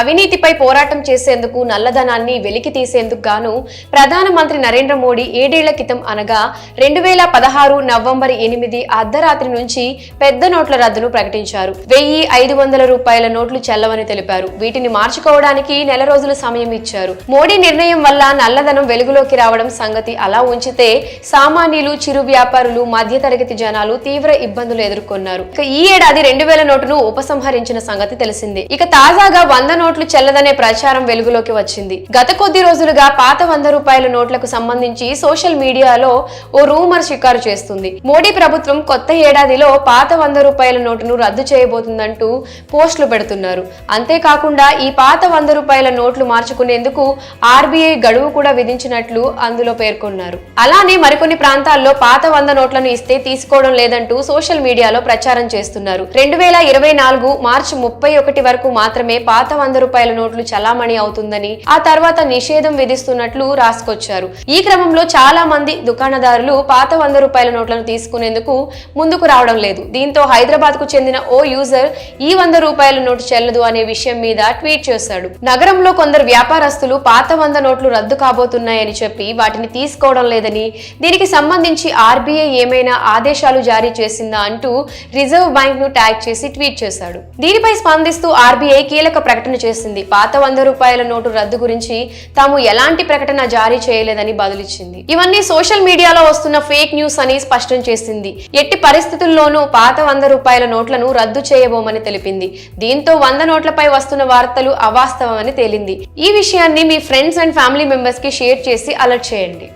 అవినీతిపై పోరాటం చేసేందుకు నల్లధనాన్ని వెలికి తీసేందుకు గాను ప్రధానమంత్రి నరేంద్ర మోడీ ఏడేళ్ళ క్రితం అనగా రెండు వేల పదహారు నవంబర్ ఎనిమిది అర్ధరాత్రి నుంచి పెద్ద నోట్ల రద్దును ప్రకటించారు. వెయ్యి ఐదు వందల రూపాయల నోట్లు చెల్లవని తెలిపారు. వీటిని మార్చుకోవడానికి నెల రోజుల సమయం ఇచ్చారు. మోడీ నిర్ణయం వల్ల నల్లధనం వెలుగులోకి రావడం సంగతి అలా ఉంచితే సామాన్యులు చిరు వ్యాపారులు మధ్యతరగతి జనాలు తీవ్ర ఇబ్బందులు ఎదుర్కొన్నారు. ఇక ఈ ఏడాది రెండు వేల నోటును ఉపసంహరించిన సంగతి తెలిసిందే. ఇక తాజాగా వంద నోట్లు చెల్లదనే ప్రచారం వెలుగులోకి వచ్చింది. గత కొద్ది రోజులుగా పాత వంద రూపాయల నోట్లకు సంబంధించి సోషల్ మీడియాలో ఓ రూమర్ షికారు చేస్తుంది. మోడీ ప్రభుత్వం కొత్త ఏడాదిలో పాత వంద రూపాయల నోటును రద్దు చేయబోతుందంటూ పోస్టులు పెడుతున్నారు. అంతేకాకుండా ఈ పాత వంద రూపాయల నోట్లు మార్చుకునేందుకు ఆర్బీఐ గడువు కూడా విధించినట్లు అందులో పేర్కొన్నారు. అలానే మరికొన్ని ప్రాంతాల్లో పాత వంద నోట్లను ఇస్తే తీసుకోవడం లేదంటూ సోషల్ మీడియాలో ప్రచారం చేస్తున్నారు. రెండు వేల ఇరవై నాలుగు మార్చి ముప్పై ఒకటి వరకు మాత్రమే పాత వంద రూపాయల నోట్లు చలామణి అవుతుందని ఆ తర్వాత నిషేధం విధిస్తున్నట్లు రాసుకొచ్చారు. ఈ క్రమంలో చాలా మంది దుకాణదారులు పాత వంద రూపాయల నోట్లను తీసుకునేందుకు ముందుకు రావడం లేదు. దీంతో హైదరాబాద్కు చెందిన ఓ యూజర్ ఈ వంద రూపాయల నోటు చెల్లదు అనే విషయం మీద ట్వీట్ చేశాడు. నగరంలో కొందరు వ్యాపారస్తులు పాత వంద నోట్లు రద్దు కాబోతున్నాయని చెప్పి వాటిని తీసుకోవడం లేదని దీనికి సంబంధించి ఆర్బీఐ ఏమైనా ఆదేశాలు జారీ చేసిందా అంటూ రిజర్వ్ బ్యాంక్ను ట్యాగ్ చేసి ట్వీట్ చేశాడు. దీనిపై స్పందిస్తూ ఆర్బీఐ కీలక ప్రకటన చేసింది. పాత వంద రూపాయల నోటు రద్దు గురించి తాము ఎలాంటి ప్రకటన జారీ చేయలేదని బదులిచ్చింది. ఇవన్నీ సోషల్ మీడియాలో వస్తున్న ఫేక్ న్యూస్ అని స్పష్టం చేసింది. ఎట్టి పరిస్థితుల్లోనూ పాత వంద రూపాయల నోట్లను రద్దు చేయబోమని తెలిపింది. దీంతో వంద నోట్లపై వస్తున్న వార్తలు అవాస్తవమని తేలింది. ఈ విషయాన్ని మీ ఫ్రెండ్స్ అండ్ ఫ్యామిలీ మెంబర్స్కి షేర్ చేసి అలర్ట్ చేయండి.